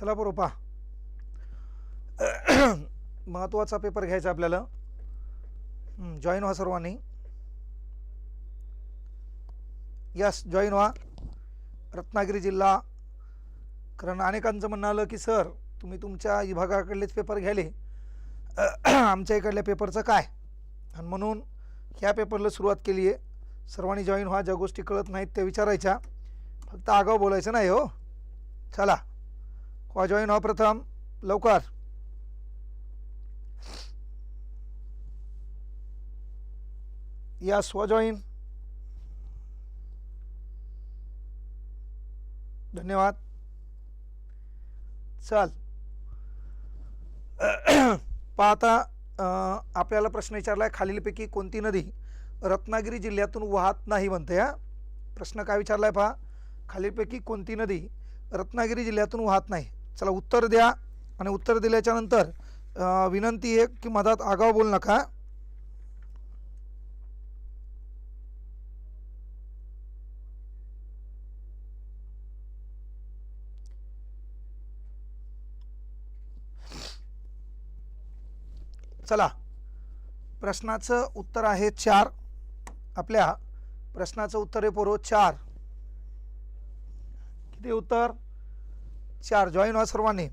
चला बरोबर पहा. महत्त्वाचा पेपर घ्यायचा आपल्याला. जॉईन व्हा सर्वांनी. यस जॉईन व्हा. रत्नागिरी जिल्हा. कारण अनेकांचं म्हणणं आलं की सर तुम्ही तुमच्या विभागाकडलेच पेपर घ्यायले. आमच्या इकडल्या पेपरचं काय? आणि म्हणून ह्या पेपरला सुरुवात केली आहे. सर्वांनी जॉईन व्हा. ज्या गोष्टी कळत नाहीत त्या विचारायच्या. फक्त आगाऊ बोलायचं नाही हो. चला. जॉईन व्हा प्रथम. लवकर. या स्व जॉईन धन्यवाद. चल. पाहता आपल्याला प्रश्न विचारला आहे खालीलपैकी कोणती नदी रत्नागिरी जिल्ह्यातून वाहत नाही म्हणते हा? प्रश्न काय विचारला आहे पहा. खालीलपैकी कोणती नदी रत्नागिरी जिल्ह्यातून वाहत नाही? चला उत्तर द्या. आणि उत्तर दिल्याच्या नंतर विनंती आहे की मधात आगाव बोल नका. चला प्रश्नाचं उत्तर आहे चार. आपल्या प्रश्नाचं उत्तर आहे पोरो चार. किती उत्तर? चार जॉईन व्हा सर्वांनी.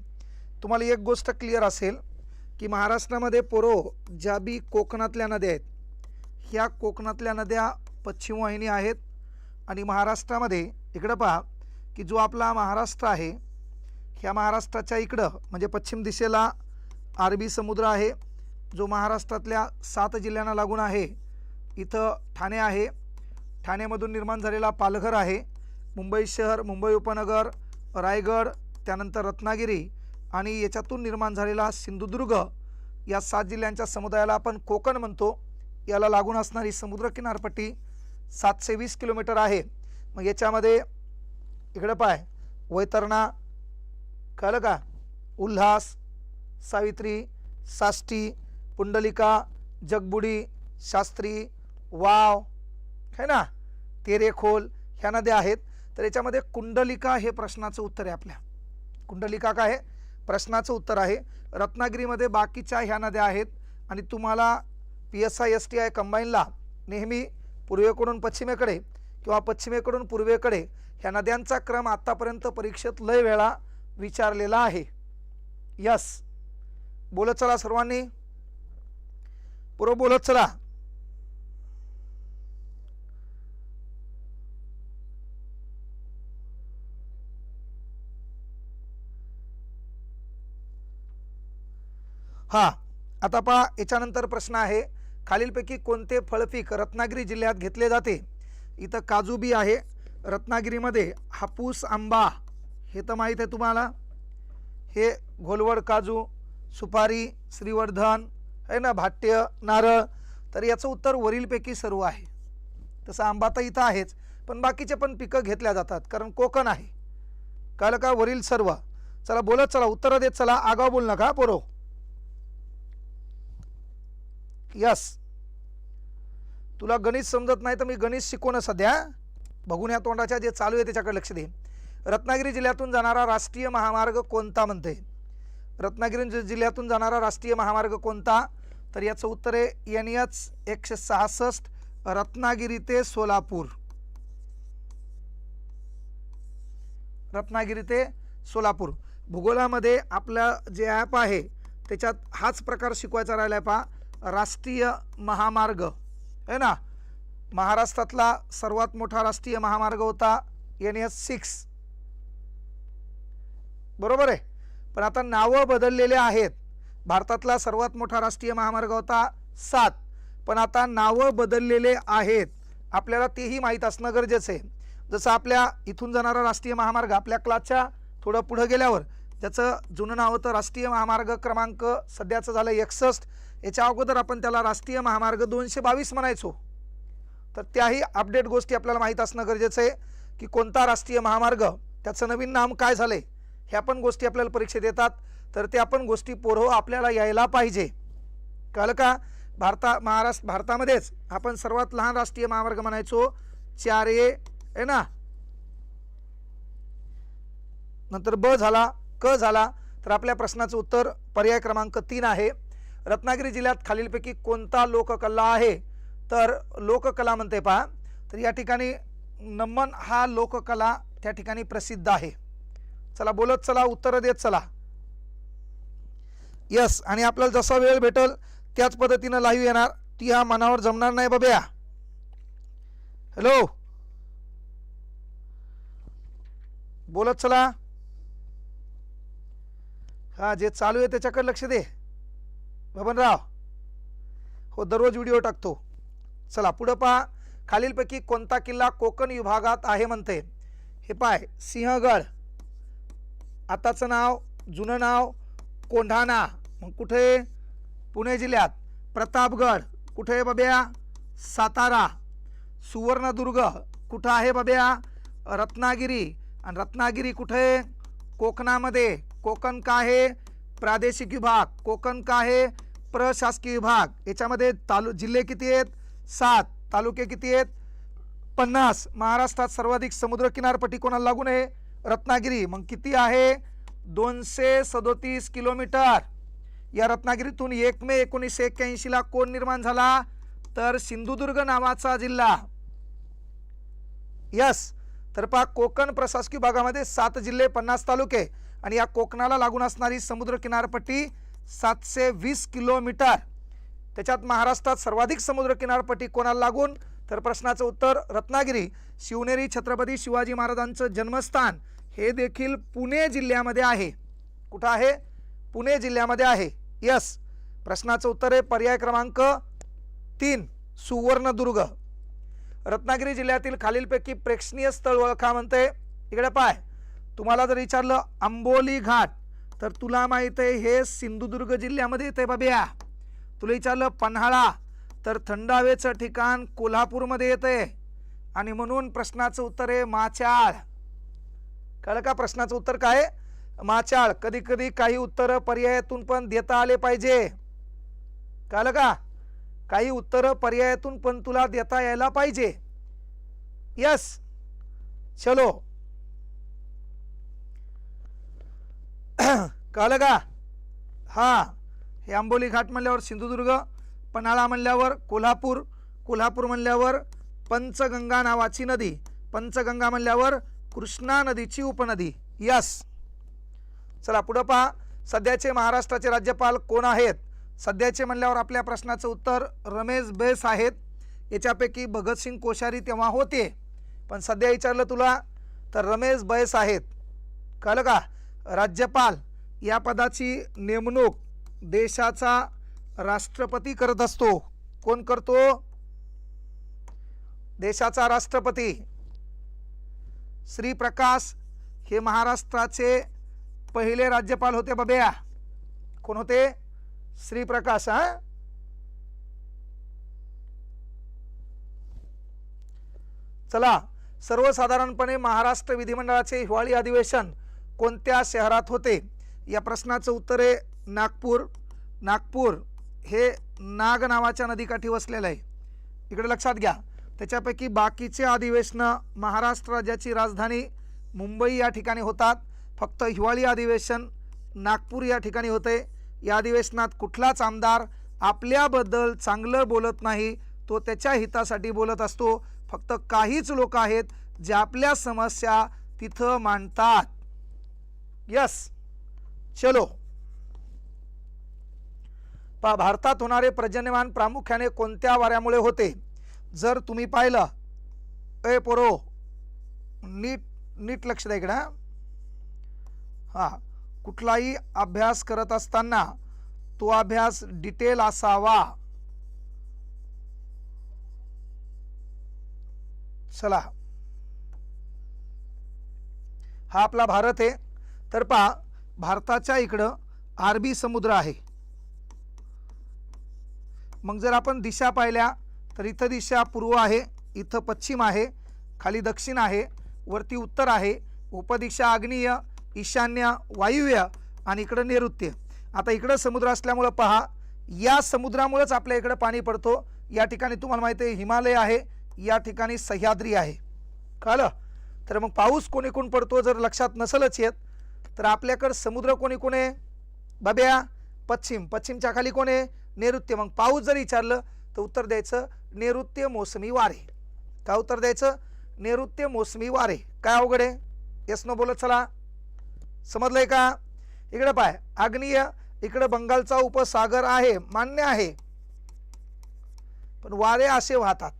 तुम्हाला एक गोष्ट क्लिअर असेल की महाराष्ट्रामध्ये पोरो ज्या बी कोकणातल्या नद्या आहेत ह्या कोकणातल्या नद्या पश्चिम वाहिनी आहेत. आणि महाराष्ट्रामध्ये इकडं पहा की जो आपला महाराष्ट्र आहे ह्या महाराष्ट्राच्या इकडं म्हणजे पश्चिम दिशेला अरबी समुद्र आहे जो महाराष्ट्रातल्या सात जिल्ह्यांना लागून आहे इथं ठाणे आहे. ठाण्यामधून निर्माण झालेला पालघर आहे मुंबई शहर मुंबई उपनगर रायगड त्यानंतर रत्नागिरी आणि याच्यातून निर्माण झालेला सिंधुदुर्ग या सात जिल्ह्यांच्या समुदायाला आपण कोकण म्हणतो. याला लागून असणारी समुद्र किनारपट्टी सातशे वीस किलोमीटर आहे. मग याच्यामध्ये इकडं पाय वैतरणा कळलं का उल्हास सावित्री साष्टी पुंडलिका जगबुडी शास्त्री वाव है ना? तेरेखोल ह्या नद्या आहेत. तर याच्यामध्ये कुंडलिका हे प्रश्नाचं उत्तर आहे आपल्या. कुंडलिका काय आहे. प्रश्नाचं उत्तर आहे. रत्नागिरीमध्ये बाकीच्या ह्या नद्या आहेत आणि तुम्हाला P S I S T I कंबाईनला नेहमी पूर्वेकडून पश्चिमेकडे किंवा पश्चिमेकडून पूर्वेकडे ह्या नद्यांचा क्रम आत्तापर्यंत परीक्षेत लय वेळा विचारलेला आहे. यस. बोलत चला सर्वांनी. पूर्व बोलत चला. हा आता पहा याच्यानंतर प्रश्न आहे. खालीलपैकी कोणते फळपीक रत्नागिरी जिल्ह्यात घेतले जाते? इथं काजू बी आहे. रत्नागिरीमध्ये हापूस आंबा हे तर माहीत आहे तुम्हाला. हे घोलवड काजू सुपारी श्रीवर्धन आहे ना भाट्य नारळ तर याचं उत्तर वरीलपैकी सर्व आहे. तसं आंबा तर इथं आहेच पण बाकीचे पण पिकं घेतल्या जातात कारण कोकण आहे. कळलं का वरील सर्व. चला बोलत चला उत्तरं देत चला आगाव बोल नका पोरो. यस तुला गणित समजत नाही तर मी गणित शिकवणं सध्या. बघून या तोंडाच्या जे चालू आहे त्याच्याकडे लक्ष दे. रत्नागिरी जिल्ह्यातून जाणारा राष्ट्रीय महामार्ग कोणता म्हणते? रत्नागिरी जि- जिल्ह्यातून जाणारा राष्ट्रीय महामार्ग कोणता? तर याचं उत्तर आहे एन एच एकशे सहासष्ट रत्नागिरी ते सोलापूर. रत्नागिरी ते सोलापूर. भूगोलामध्ये आपलं जे ॲप आहे त्याच्यात हाच प्रकार शिकवायचा राहिला आहे पहा. राष्ट्रीय महामार्ग आहे ना? महाराष्ट्रातला सर्वात मोठा राष्ट्रीय महामार्ग होता एन एस सिक्स बरोबर आहे? पण आता नावं बदललेले आहेत. भारतातला सर्वात मोठा राष्ट्रीय महामार्ग होता सात. पण आता नावं बदललेले आहेत. आपल्याला तेही माहीत असणं गरजेचं आहे. जसं आपल्या इथून जाणारा राष्ट्रीय महामार्ग आपल्या क्लासच्या थोडं पुढं गेल्यावर त्याचं जुनं नाव होतं राष्ट्रीय महामार्ग क्रमांक सध्याचं झालं एकसष्ट. याच्या अगोदर आपण त्याला राष्ट्रीय महामार्ग दोनशे बावीस म्हणायचो. तर त्याही अपडेट गोष्टी आपल्याला माहीत असणं गरजेचं आहे की कोणता राष्ट्रीय महामार्ग त्याचं नवीन नाम काय झालं आहे ह्या पण गोष्टी आपल्याला परीक्षेत येतात. तर त्या पण गोष्टी पोरहो आपल्याला यायला पाहिजे. कळलं का? भारता महाराष्ट्र भारतामध्येच आपण सर्वात लहान राष्ट्रीय महामार्ग म्हणायचो. चार ए आहे ना? नंतर ब झाला. क झाला तर आपल्या प्रश्नाचं उत्तर पर्याय क्रमांक तीन आहे. रत्नागिरी जिल्ह्यात खालीलपैकी कोणता लोककला आहे? तर लोककला म्हणते पहा तर या ठिकाणी नमन हा लोककला त्या ठिकाणी प्रसिद्ध आहे. चला बोलत चला उत्तरं देत चला. यस आणि आपल्याला जसा वेळ भेटल त्याच पद्धतीनं लाईव्ह येणार. ती हा मनावर जमणार नाही बाब्या हॅलो बोलत चला. हा जे चालू आहे त्याच्याकडे लक्ष दे. बबनराव हो दररोज व्हिडिओ टाकतो. चला पुढं पहा. खालीलपैकी कोणता किल्ला कोकण विभागात आहे म्हणते? हे पाय सिंहगड. आताचं नाव जुनं नाव कोंढाणा. मग कुठे? पुणे जिल्ह्यात. प्रतापगड. कुठे आहे बब्या? सातारा. सुवर्णदुर्ग. कुठं आहे बब्या? रत्नागिरी. आणि रत्नागिरी कुठे? कोकणामध्ये. कोकण का आहे? प्रादेशिक विभाग. कोकण का आहे? प्रशासकीय विभाग. याच्यामध्ये तालु जिल्हे किती आहेत? सात. तालुके किती आहेत? पन्नास. महाराष्ट्रात सर्वाधिक समुद्र किनारपट्टी कोणाला लागून आहे रत्नागिरी. मग किती आहे? दोनशे सदोतीस किलोमीटर. या रत्नागिरीतून एक मे एकोणीसशे एक्क्याऐंशीला कोण निर्माण झाला? तर सिंधुदुर्ग नावाचा जिल्हा. यस. तर पहा कोकण प्रशासकीय भागामध्ये सात जिल्हे पन्नास तालुके. आणि या कोकणाला लागून असणारी समुद्र किनारपट्टी सातशे वीस किलोमीटर. त्याच्यात महाराष्ट्रात सर्वाधिक समुद्र किनारपट्टी कोणाला लागून? तर प्रश्नाचं उत्तर रत्नागिरी. शिवनेरी छत्रपती शिवाजी महाराजांचं जन्मस्थान हे देखील पुणे जिल्ह्यामध्ये आहे. कुठं आहे? पुणे जिल्ह्यामध्ये आहे. यस. प्रश्नाचं उत्तर आहे पर्याय क्रमांक तीन सुवर्णदुर्ग. रत्नागिरी जिल्ह्यातील खालीलपैकी प्रेक्षणीय स्थळ ओळखा म्हणते. इकडे पाय. तुम्हाला जर विचारलं आंबोली घाट तर तुला माहीत आहे हे सिंधुदुर्ग जिल्ह्यामध्ये येते बाब्या तुला विचारलं पन्हाळा तर थंड हवेचं ठिकाण कोल्हापूरमध्ये येते आणि म्हणून प्रश्नाचं उत्तर आहे माचाळ. कळलं का प्रश्नाचं उत्तर काय? आहे? माचाळ. कधी कधी काही उत्तरं पर्यायातून पण देता आले पाहिजे. कळलं का? काही उत्तरं पर्यायातून पण तुला देता यायला पाहिजे. यस चलो. कळलं का हां हे आंबोली घाट म्हणल्यावर सिंधुदुर्ग पन्हाळा म्हणल्यावर कोल्हापूर कोल्हापूर म्हणल्यावर पंचगंगा नावाची नदी पंचगंगा म्हणल्यावर कृष्णा नदीची उपनदी. यस. चला पुढं पहा. सध्याचे महाराष्ट्राचे राज्यपाल कोण आहेत? सध्याचे म्हणल्यावर आपल्या प्रश्नाचं उत्तर रमेश बैस आहेत. याच्यापैकी भगतसिंग कोश्यारी तेव्हा होते. पण सध्या विचारलं तुला तर रमेश बैस आहेत. कळलं का राज्यपाल या पदाची नेमणूक देशाचा राष्ट्रपती करत असतो. कोण करतो? देशाचा राष्ट्रपती. श्रीप्रकाश हे महाराष्ट्राचे पहिले राज्यपाल होते बब्या. कोण होते? श्रीप्रकाश हा? चला सर्वसाधारणपणे महाराष्ट्र विधिमंडळाचे हिवाळी अधिवेशन कोणत्या शहरात होते? या प्रश्नाचं उत्तर आहे नागपूर. नागपूर हे नाग नावाच्या नदीकाठी वसलेलं आहे. इकडे लक्षात घ्या. त्याच्यापैकी बाकीचे अधिवेशनं महाराष्ट्र राज्याची राजधानी मुंबई या ठिकाणी होतात. फक्त हिवाळी अधिवेशन नागपूर या ठिकाणी होते. या अधिवेशनात कुठलाच आमदार आपल्याबद्दल चांगलं बोलत नाही. तो त्याच्या हितासाठी बोलत असतो. फक्त काहीच लोक आहेत जे आपल्या समस्या तिथं मांडतात. यस. चलो. पा भारतात होणारे प्रजन्यमान प्रामुख्याने कोणत्या वाऱ्यामुळे होते? जर तुम्ही पाहिलं. ए पोरो. नीट नीट लक्ष द्या इकडं हां. हा. कुठलाही अभ्यास करत असताना तो अभ्यास डिटेल असावा. चला. हा आपला भारत आहे. तर पहा भारताच्या इकडं अरबी समुद्र आहे. मग जर आपण दिशा पाहिल्या तर इथं दिशा पूर्व आहे इथं पश्चिम आहे खाली दक्षिण आहे वरती उत्तर आहे उपदिशा आग्नेय ईशान्य वायुव्य आणि इकडं नैऋत्य. आता इकडं समुद्र असल्यामुळं पहा या समुद्रामुळेच आपल्या इकडं पाणी पडतो. या ठिकाणी तुम्हाला माहिती आहे हिमालय आहे या ठिकाणी सह्याद्री आहे. कळलं? तर मग पाऊस कोणीकडून पडतो जर लक्षात नसेलच येत तर आपल्याकडं समुद्र कोणी कोण आहे? बब्या पश्चिम. पश्चिमच्या खाली कोण आहे? नैऋत्य. मग पाऊस जर विचारलं तर उत्तर द्यायचं नैऋत्य मोसमी वारे. काय उत्तर द्यायचं? नैऋत्य मोसमी वारे. काय अवघड आहे? येस न बोलत चला. समजलंय का? इकडे पाय. आग्नेय इकडे बंगालचा उपसागर आहे. मान्य आहे. पण वारे असे वाहतात.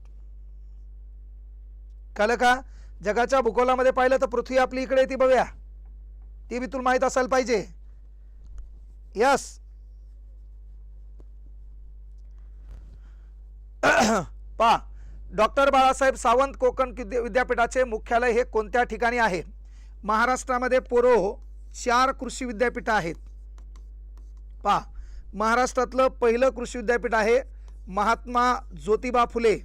कळलं का? जगाच्या भूगोलामध्ये पाहिलं तर पृथ्वी आपली इकडे ती बघूया. ती बी तुला माहीत असायला पाहिजे. यस पा डॉक्टर बाळासाहेब सावंत कोकण विद्यापीठाचे मुख्यालय हे कोणत्या ठिकाणी आहे? महाराष्ट्रामध्ये पोरो चार कृषी विद्यापीठ आहेत. पा महाराष्ट्रातलं पहिलं कृषी विद्यापीठ आहे महात्मा ज्योतिबा फुले.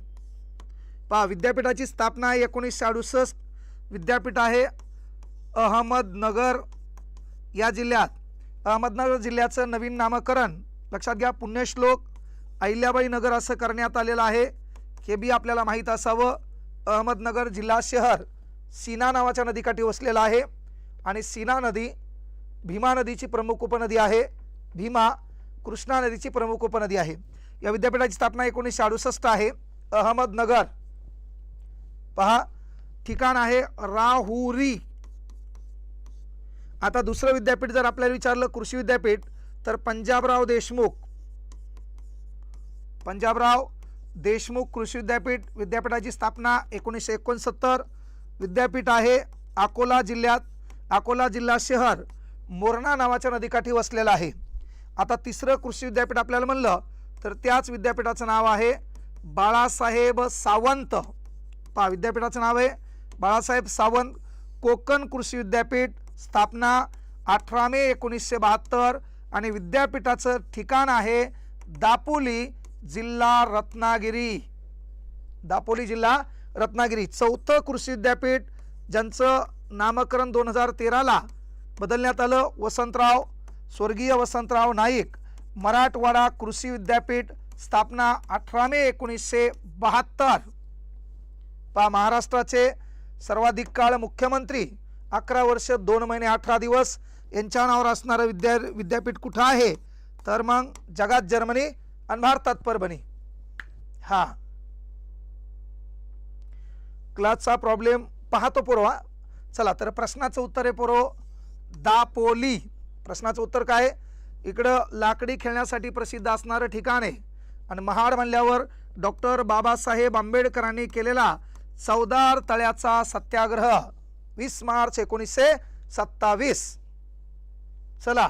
पा विद्यापीठाची स्थापना एकोणीसशे अडुसष्ट विद्यापीठ आहे. अहमदनगर या जिल्ह्यात अहमदनगर जिल्ह्याचं नवीन नामकरण. लक्षात घ्या पुण्यश्लोक अहिल्याबाई नगर असं करण्यात आलेलं आहे. हे बी आपल्याला माहीत असावं. अहमदनगर जिल्हा शहर सीना नावाच्या नदीकाठी वसलेला आहे आणि सीना नदी भीमा नदीची प्रमुख उपनदी आहे. भीमा कृष्णा नदीची प्रमुख उपनदी आहे. या विद्यापीठाची स्थापना एकोणीसशे अडुसष्ट आहे. अहमदनगर पहा ठिकाण आहे राहुरी. आता दुसरं विद्यापीठ जर आपल्याला विचारलं कृषी विद्यापीठ तर पंजाबराव देशमुख. पंजाबराव देशमुख कृषी विद्यापीठ विद्यापीठाची स्थापना एकोणीसशे एकोणसत्तर. विद्यापीठ आहे अकोला जिल्ह्यात. अकोला जिल्हा शहर मोरणा नावाच्या नदीकाठी वसलेलं आहे. आता तिसरं कृषी विद्यापीठ आपल्याला म्हणलं तर त्याच विद्यापीठाचं नाव आहे बाळासाहेब सावंत. पहा विद्यापीठाचं नाव आहे बाळासाहेब सावंत कोकण कृषी विद्यापीठ. स्थापना अठरा मे एकोणीसशे बहात्तर आणि विद्यापीठाचं ठिकाण आहे दापोली जिल्हा रत्नागिरी. दापोली जिल्हा रत्नागिरी. चौथं कृषी विद्यापीठ ज्यांचं नामकरण दोन हजार तेराला बदलण्यात आलं. वसंतराव स्वर्गीय वसंतराव नाईक मराठवाडा कृषी विद्यापीठ स्थापना अठरा मे एकोणीसशे बहात्तर. पा महाराष्ट्राचे सर्वाधिक काळ मुख्यमंत्री अकरा वर्ष दोन महिने अठरा दिवस यांच्या नावावर असणारं विद्या विद्यापीठ कुठं आहे? तर मग जगात जर्मनी आणि भारतात परभणी. हा. क्लासचा प्रॉब्लेम पाहतो पूर्वा. चला तर प्रश्नाचं उत्तर आहे पूर्व दापोली. प्रश्नाचं उत्तर काय? आहे? इकडं लाकडी खेळण्यासाठी प्रसिद्ध असणारं ठिकाण आहे. आणि महाड म्हणल्यावर डॉक्टर बाबासाहेब आंबेडकरांनी केलेला चौदार तळ्याचा सत्याग्रह. वीस मार्च एकोणीसशे सत्तावीस. चला.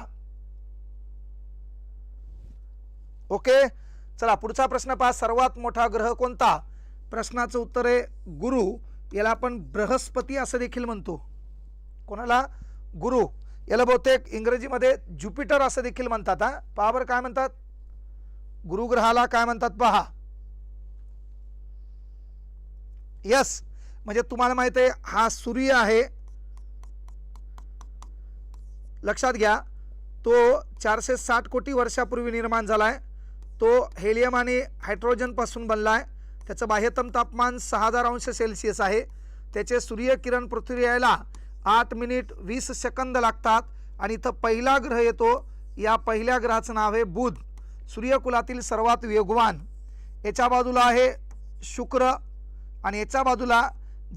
ओके? चला पुढचा प्रश्न पहा. सर्वात मोठा ग्रह कोणता? प्रश्नाचं उत्तर आहे गुरु. याला आपण बृहस्पती असं देखील म्हणतो. कोणाला? गुरु. याला बहुतेक इंग्रजीमध्ये ज्युपिटर असं देखील म्हणतात हा. पहा बरं काय म्हणतात. गुरुग्रहाला काय म्हणतात पहा? यस म्हणजे तुम्हाला माहीत आहे हा सूर्य आहे. लक्षात घ्या तो चारशे साठ कोटी वर्षापूर्वी निर्माण झाला आहे तो हेलियम आणि हायड्रोजनपासून बनला आहे त्याचं बाह्यतम तापमान सहा हजार अंश सेल्सिअस आहे. त्याचे सूर्यकिरण पृथ्वी यायला आठ मिनिट वीस सेकंद लागतात. आणि इथं पहिला ग्रह येतो. या पहिल्या ग्रहाचं नाव आहे बुध. सूर्यकुलातील सर्वात वेगवान. याच्या बाजूला आहे शुक्र. आणि याच्या बाजूला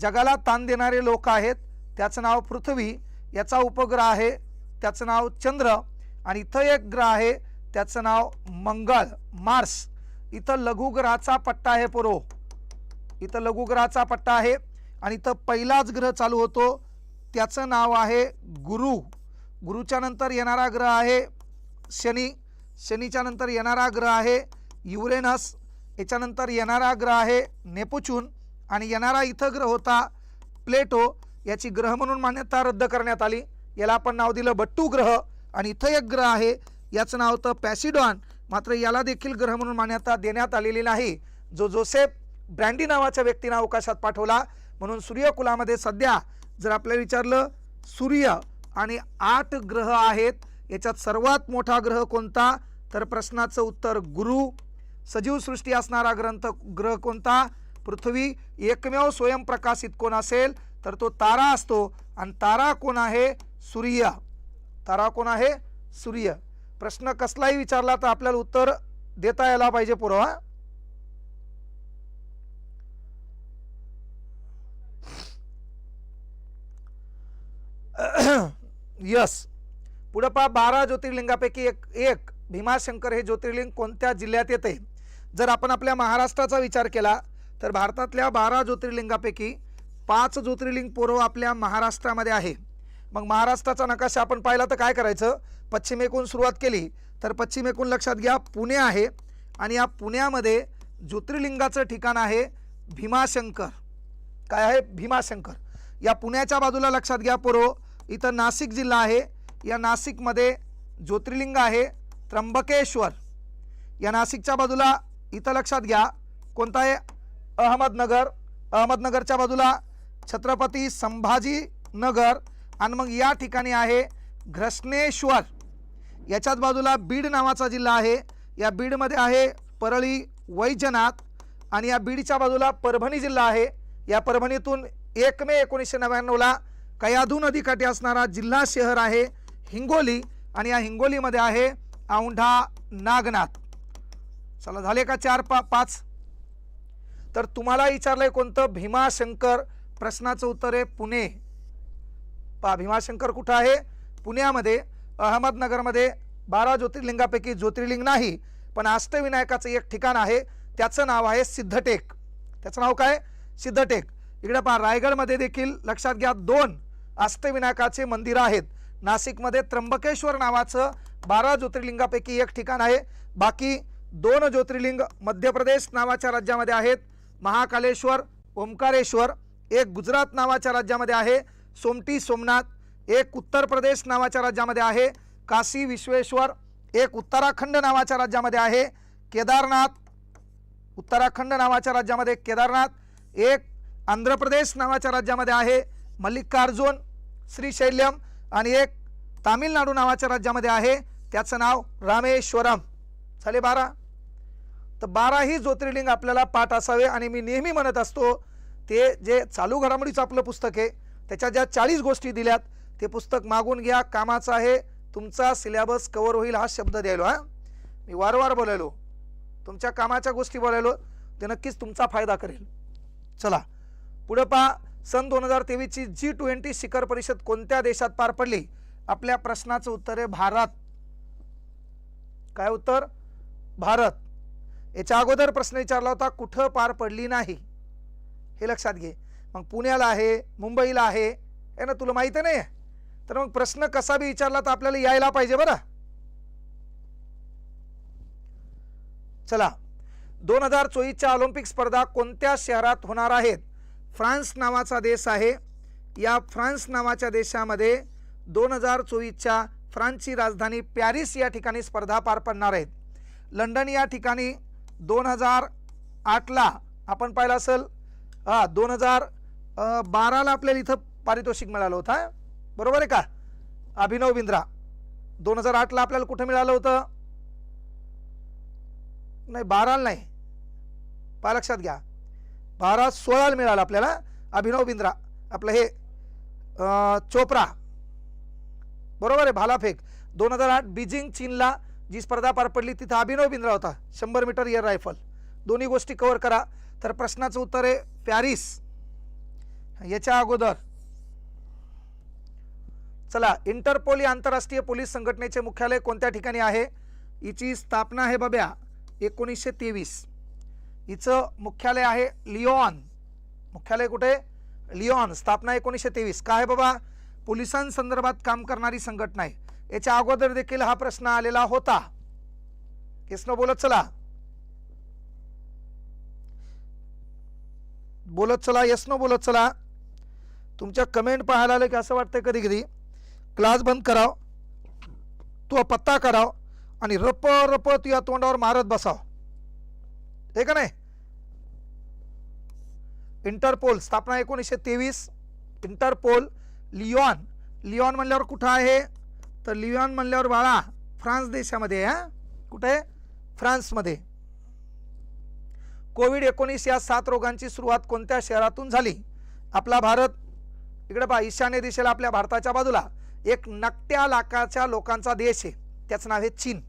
जगाला ताण देणारे लोक आहेत. त्याचं नाव पृथ्वी याचा उपग्रह आहे त्याचं नाव चंद्र आणि इथं एक ग्रह आहे त्याचं नाव मंगळ मार्स. इथं लघुग्रहाचा पट्टा आहे पुरो. इथं लघुग्रहाचा पट्टा आहे आणि इथं पहिलाच ग्रह चालू होतो. त्याचं नाव आहे गुरु. गुरुच्या नंतर येणारा ग्रह आहे शनी. शनीच्या नंतर येणारा ग्रह आहे युरेनस. याच्यानंतर येणारा ग्रह आहे नेपुचून. आणि येणारा इथं ग्रह होता प्लेटो याची ग्रह म्हणून मान्यता रद्द करण्यात आली. याला आपण नाव दिलं बट्टू ग्रह आणि इथं एक ग्रह आहे. याचं नाव होतं पॅसिडॉन. मात्र याला देखील ग्रह म्हणून मान्यता देण्यात आलेली नाही. जो जोसेफ ब्रँडी नावाच्या व्यक्तीनं अवकाशात पाठवला. म्हणून सूर्यकुलामध्ये सध्या जर आपल्याला विचारलं सूर्य आणि आठ ग्रह आहेत. याच्यात सर्वात मोठा ग्रह कोणता? तर प्रश्नाचं उत्तर गुरु. सजीव सृष्टी असणारा ग्रंथ ग्रह कोणता? पृथ्वी एकमेव स्वयंप्रकाशित कोण असेल तर तो तारा असतो. आणि तारा कोण आहे? सूर्य. तारा कोण आहे? सूर्य. प्रश्न कसलाही विचारला तर आपल्याला उत्तर देता यायला पाहिजे पुरावा यस. पुढं पहा बारा ज्योतिर्लिंगापैकी एक एक भीमाशंकर हे ज्योतिर्लिंग कोणत्या जिल्ह्यात येते? जर आपण आपल्या महाराष्ट्राचा विचार केला तर भारतातल्या बारा ज्योतिर्लिंगापैकी पाच ज्योतिर्लिंग पूर्व आपल्या महाराष्ट्रामध्ये आहे. मग महाराष्ट्राचा नकाशा आपण पाहिला तर काय करायचं? पश्चिमेकून सुरुवात केली तर पश्चिमेकून लक्षात घ्या पुणे आहे आणि या पुण्यामध्ये ज्योतिर्लिंगाचं ठिकाण आहे भीमाशंकर. काय आहे? भीमाशंकर. या पुण्याच्या बाजूला लक्षात घ्या पूर्व. इथं नाशिक जिल्हा आहे. या नाशिकमध्ये ज्योतिर्लिंग आहे त्र्यंबकेश्वर. या नाशिकच्या बाजूला इथं लक्षात घ्या. कोणता आहे? अहमदनगर अहमदनगरच्या बाजूला छत्रपती संभाजी नगर आणि मग या ठिकाणी आहे घृष्णेश्वर याच्याच बाजूला बीड नावाचा जिल्हा आहे. या बीडमध्ये आहे परळी वैजनाथ आणि या बीडच्या बाजूला परभणी जिल्हा आहे. या परभणीतून एक मे एकोणीसशे नव्याण्णवला कयाधू नदीकाठी असणारा जिल्हा शहर आहे हिंगोली आणि या हिंगोलीमध्ये आहे औंढा नागनाथ. चला झाले का चार पा पाच? तर तुम्हाला विचारलं आहे कोणतं? भीमाशंकर. प्रश्नाचं उत्तर आहे पुणे. पा भीमाशंकर कुठं आहे? पुण्यामध्ये अहमदनगरमध्ये. बारा ज्योतिर्लिंगापैकी ज्योतिर्लिंग नाही पण अष्टविनायकाचं एक ठिकाण आहे. त्याचं नाव आहे सिद्धटेक. त्याचं नाव काय? सिद्धटेक. इकडे पहा रायगडमध्ये देखील लक्षात घ्या दोन अष्टविनायकाचे मंदिरं आहेत. नाशिकमध्ये त्र्यंबकेश्वर नावाचं बारा ज्योतिर्लिंगापैकी एक ठिकाण आहे. बाकी दोन ज्योतिर्लिंग मध्य प्रदेश नावाच्या राज्यामध्ये आहेत. महाकालेश्वर ओंकारेश्वर एक गुजरात नावाच्या राज्यामध्ये आहे सोमटी सोमनाथ एक उत्तर प्रदेश नावाच्या राज्यामध्ये आहे काशी विश्वेश्वर एक उत्तराखंड नावाच्या राज्यामध्ये आहे केदारनाथ उत्तराखंड नावाच्या राज्यामध्ये केदारनाथ एक आंध्र प्रदेश नावाच्या राज्यामध्ये आहे मल्लिकार्जुन श्रीशैल्यम आणि एक तामिळनाडू नावाच्या राज्यामध्ये आहे त्याचं नाव रामेश्वरम. झाले बारा? तर बाराही ज्योतिर्लिंग आपल्याला पाठ असावे आणि मी नेहमी म्हणत असतो ते जे चालू घडामोडीचं आपलं पुस्तक आहे त्याच्या ज्या चाळीस गोष्टी दिल्यात ते पुस्तक मागून घ्या कामाचं आहे तुमचा सिलेबस कवर होईल हा शब्द द्यायलो हा? मी वारंवार बोलायलो. तुमच्या कामाच्या गोष्टी बोलायलो ते नक्कीच तुमचा फायदा करेल. चला पुढं पहा. सन दोन हजार तेवीसची जी ट्वेंटी शिखर परिषद कोणत्या देशात पार पडली? आपल्या प्रश्नाचं उत्तर आहे भारत. काय उत्तर? भारत. याच्या अगोदर प्रश्न विचारला होता कुठं पार पडली नाही? हे लक्षात घे. मग पुण्याला आहे मुंबईला आहे हे ना तुला माहिती नाही आहे तर मग प्रश्न कसा बी विचारला तर आपल्याला यायला पाहिजे बरं. चला. दोन हजार चोवीसच्या ऑलिम्पिक स्पर्धा कोणत्या शहरात होणार आहेत? फ्रान्स नावाचा देश आहे. या फ्रान्स नावाच्या देशामध्ये दोन हजार चोवीसच्या फ्रान्सची राजधानी पॅरिस या ठिकाणी स्पर्धा पार पडणार आहेत. लंडन या ठिकाणी दोन हजार आठला आपण पाहिलं असेल. हां दोन हजार बाराला आपल्याला इथं पारितोषिक मिळालं होतं बरोबर आहे का? अभिनव बिंद्रा दोन हजार आठला आपल्याला कुठं मिळालं होतं? नाही बाराला नाही. पा लक्षात घ्या. बारा सोळाला मिळालं आपल्याला अभिनव बिंद्रा आपलं हे चोप्रा. बरोबर आहे भालाफेक. दोन हजार आठ बीजिंग चीनला जी स्पर्धा पार पडली तिथं अभिनव बिंद्रा होता शंभर मीटर एअर रायफल. दोन्ही गोष्टी कव्हर करा. तर प्रश्नाचं उत्तर आहे पॅरिस. याच्या अगोदर. चला इंटरपोल या आंतरराष्ट्रीय पोलीस संघटनेचे मुख्यालय कोणत्या ठिकाणी आहे? हिची स्थापना आहे बब्या एकोणीसशे तेवीस. हिचं मुख्यालय आहे लिओन. मुख्यालय कुठे? लिओन स्थापना एकोणीसशे तेवीस. काय आहे बाबा? पोलिसांसंदर्भात काम करणारी संघटना आहे. याच्या अगोदर देखील हा प्रश्न आलेला होता. कृष्ण बोलत चला. बोलत चला येसनं बोलत चला. तुमच्या कमेंट पाहायला आलं की असं वाटतंय कधी कधी क्लास बंद कराव तो पत्ता कराव आणि रप रप तू या तोंडावर मारत बसाव. हे का नाही? इंटरपोल स्थापना एकोणीसशे तेवीस. इंटरपोल लिओन लिओन म्हणल्यावर कुठं आहे? तर लिव्हॉन म्हणल्यावर बाळा फ्रान्स देशामध्ये हा? कुठे? फ्रान्समध्ये. कोविड एकोणीस या सात रोगांची सुरुवात कोणत्या शहरातून झाली? आपला भारत इकडे पहा ईशान्य दिशेला आपल्या भारताच्या बाजूला. एक नकट्या लाखाच्या लोकांचा देश आहे. त्याचं नाव आहे चीन.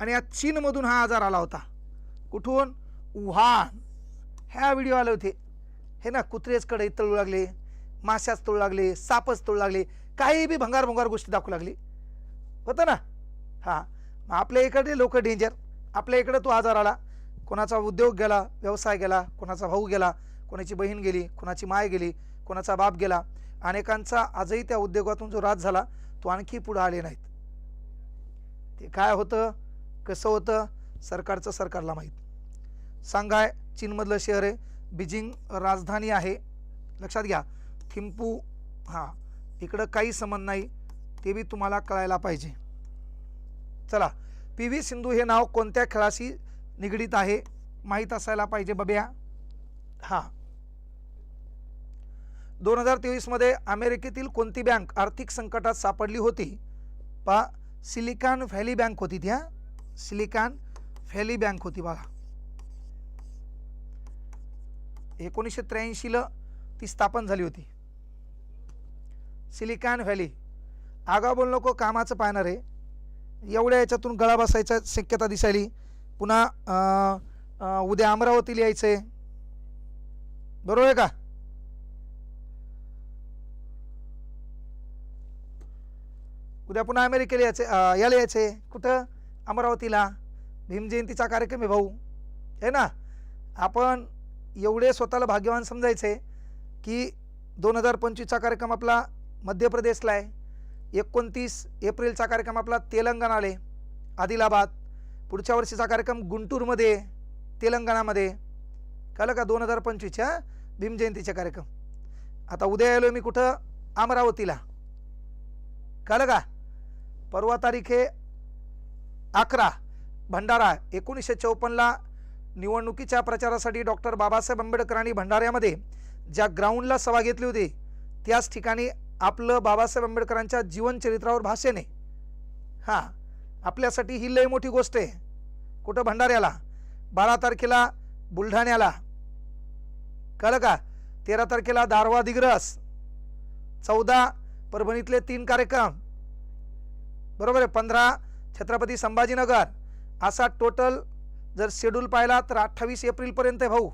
आणि या चीनमधून हा आजार आला होता. कुठून? वुहान. ह्या व्हिडिओ आले होते. हे ना कुत्रेच कडे तळू लागले माशाच तळू लागले सापच तळू लागले. काही बी भंगार भंगार गोष्टी दाखवू लागली. होतं ना? हां. मग आपल्या इकडे लोक डेंजर आपल्या इकडे तो आजार आला. कोणाचा उद्योग गेला व्यवसाय गेला कोणाचा भाऊ गेला कोणाची बहीण गेली कोणाची माय गेली कोणाचा बाप गेला. अनेकांचा आजही त्या उद्योगातून जो राज झाला तो आणखी पुढं आले नाहीत. ते काय होतं? कसं होतं? सरकारचं सरकारला माहीत. सांगाय चीनमधलं शहर आहे. बीजिंग राजधानी आहे. लक्षात घ्या. थिंपू हां. इकडं काही संबंध नाही ते बी तुम्हाला कळायला पाहिजे. चला पी व्ही सिंधू हे नाव कोणत्या खेळाशी निगडीत आहे माहीत असायला पाहिजे बब्या? हां. दोन हजार तेवीसमध्ये अमेरिकेतील कोणती बँक आर्थिक संकटात सापडली होती? पहा सिलिकॉन व्हॅली बँक होती ती हां. सिलिकॉन व्हॅली बँक होती बघा. एकोणीसशे त्र्याऐंशीला ती स्थापन झाली होती. Silicon valley. आगाव बोल नको कामाचं पाहणार. आहे एवढ्या याच्यातून गळा बसायचा शक्यता दिसायली. पुन्हा उद्या अमरावतीला यायचं आहे बरोबर आहे का? उद्या पुन्हा अमेरिकेला यायचे याला यायचे. कुठं? अमरावतीला. भीमजयंतीचा कार्यक्रम आहे भाऊ. आहे ना? आपण एवढे स्वतःला भाग्यवान समजायचे की दोन हजार पंचवीसचा कार्यक्रम आपला मध्य प्रदेशला आहे. एकोणतीस एप्रिलचा कार्यक्रम आपला तेलंगणाला आदिलाबाद. पुढच्या वर्षीचा कार्यक्रम गुंटूरमध्ये तेलंगणामध्ये. कळलं का? दोन हजार पंचवीसच्या भीमजयंतीचा कार्यक्रम. आता उद्या आलो मी कुठं? अमरावतीला. कळलं का? परवा तारीख आहे अकरा भंडारा एकोणीसशे चौपन्नला निवडणुकीच्या प्रचारासाठी डॉक्टर बाबासाहेब आंबेडकरांनी भंडाऱ्यामध्ये ज्या ग्राउंडला सभा घेतली होती त्याच ठिकाणी आपलं बाबासाहेब आंबेडकरांच्या जीवनचरित्रावर भाषेने हां आपल्यासाठी ही लय मोठी गोष्ट आहे. कुठं भंडाऱ्याला? बारा तारखेला बुलढाण्याला. कळलं का? तेरा तारखेला दारवा दिग्रस. चौदा परभणीतले तीन कार्यक्रम. बरोबर आहे पंधरा छत्रपती संभाजीनगर. असा टोटल जर शेड्यूल पाहिला तर अठ्ठावीस एप्रिलपर्यंत आहे भाऊ.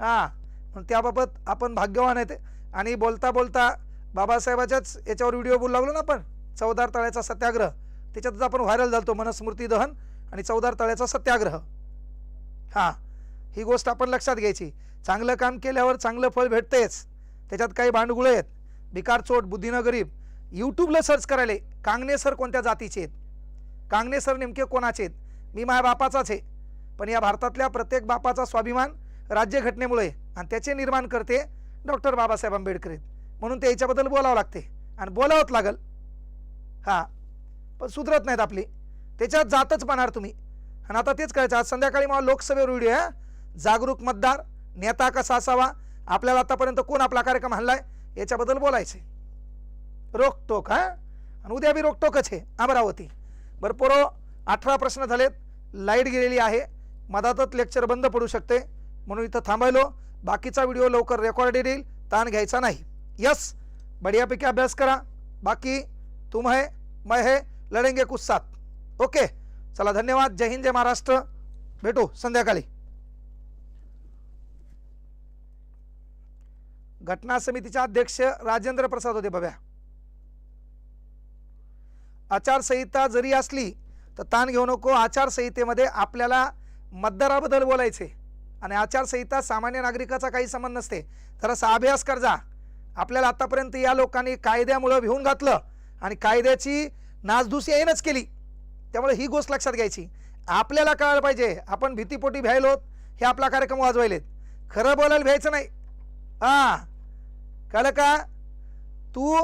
हां त्याबाबत आपण भाग्यवान आहेत. आणि बोलता बोलता बाबासाहेबाच्याच याच्यावर व्हिडिओ बोलू लागलो ना आपण? चौदार तळ्याचा सत्याग्रह. त्याच्यातच आपण व्हायरल झालतो मनस्मृती दहन आणि चौदार तळ्याचा सत्याग्रह. हां ही गोष्ट आपण लक्षात घ्यायची. चांगलं काम केल्यावर चांगलं फळ भेटतेच. त्याच्यात काही भांडगुळे आहेत. भिकार चोट बुद्धीनं गरीब यूट्यूबला सर्च करायले कांगणे सर कोणत्या जातीचे आहेत? कांगणे सर नेमके कोणाचे आहेत? मी माझ्या बापाचाच आहे. पण या भारतातल्या प्रत्येक बापाचा स्वाभिमान राज्यघटनेमुळे आणि त्याचे निर्माण करते डॉक्टर बाबासाहेब आंबेडकर आहेत. म्हणून ते याच्याबद्दल बोलावं लागते. आणि बोलावंच लागल. हां. पण सुधरत नाहीत आपली. त्याच्यात जातच पाहणार तुम्ही. आणि आता तेच करायचं. आज संध्याकाळी मला लोकसभेवर व्हिडिओ आहे जागरूक मतदार नेता कसा असावा आपल्याला आतापर्यंत कोण आपला कार्यक्रम हल्लाय याच्याबद्दल बोलायचे रोखटोक हां. आणि उद्या बी रोखटोकच आहे अमरावती. बरं पोरो अठरा प्रश्न झालेत. लाइट गेलेली आहे. मधातच लेक्चर बंद पडू शकते. म्हणून इथं थांबायलो. बाकीचा व्हिडिओ लवकर रेकॉर्ड येईल ताण घ्यायचा नाही. यस बढियापैकी अभ्यास करा. बाकी तुम है मैं है लढेंगे कुछ साथ ओके चला धन्यवाद. जय हिंद जय महाराष्ट्र. भेटू संध्याकाळी. घटना समितीचे अध्यक्ष राजेंद्र प्रसाद होते बघा. आचारसंहिता जरी असली तर ताण घेऊ नको. आचारसंहितेमध्ये आपल्याला मतदाराबद्दल बोलायचे आणि आचारसंहिता सामान्य नागरिकाचा काही संबंध नसते. तर असा अभ्यास कर जा. आपल्याला आतापर्यंत या लोकांनी कायद्यामुळं भिवून घातलं आणि कायद्याची नासधूस येईनच केली. त्यामुळे ही गोष्ट लक्षात घ्यायची. आपल्याला कळायला पाहिजे आपण भीतीपोटी भ्यायलोत हे आपला कार्यक्रम वाजवायलेत. खरं बोलायला भ्यायचं नाही. हां. कळलं का? तू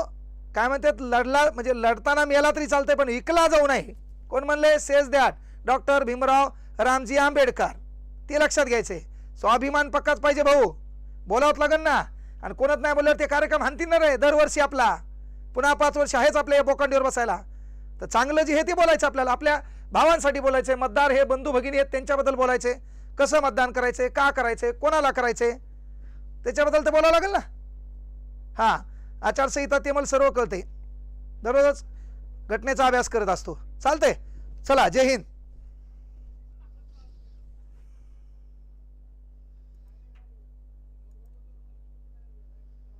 काय म्हणतात लढला म्हणजे लढताना मेला तरी चालतंय पण विकला जाऊ नये. कोण म्हणले? Says that. Doctor Bhimrao Ramji Ambedkar. ते लक्षात घ्यायचे. स्वाभिमान पक्काच पाहिजे भाऊ. बोलावत लागन ना. आणि कोणत नाही बोलल्यावर ते कार्यक्रम हानतील ना रे दरवर्षी आपला. पुन्हा पाच वर्ष आहेच आपल्या या बोकांडीवर बसायला. तर चांगलं जे हे ते बोलायचं आपल्याला. आपल्या भावांसाठी बोलायचे मतदार हे बंधू भगिनी आहेत त्यांच्याबद्दल बोलायचे. कसं मतदान करायचे का करायचे कोणाला करायचे? त्याच्याबद्दल तर बोलावं लागेल ना. हां आचारसंहिता ते मला सर्व कळते दररोज घटनेचा अभ्यास करत असतो. चालतंय. चला जय हिंद.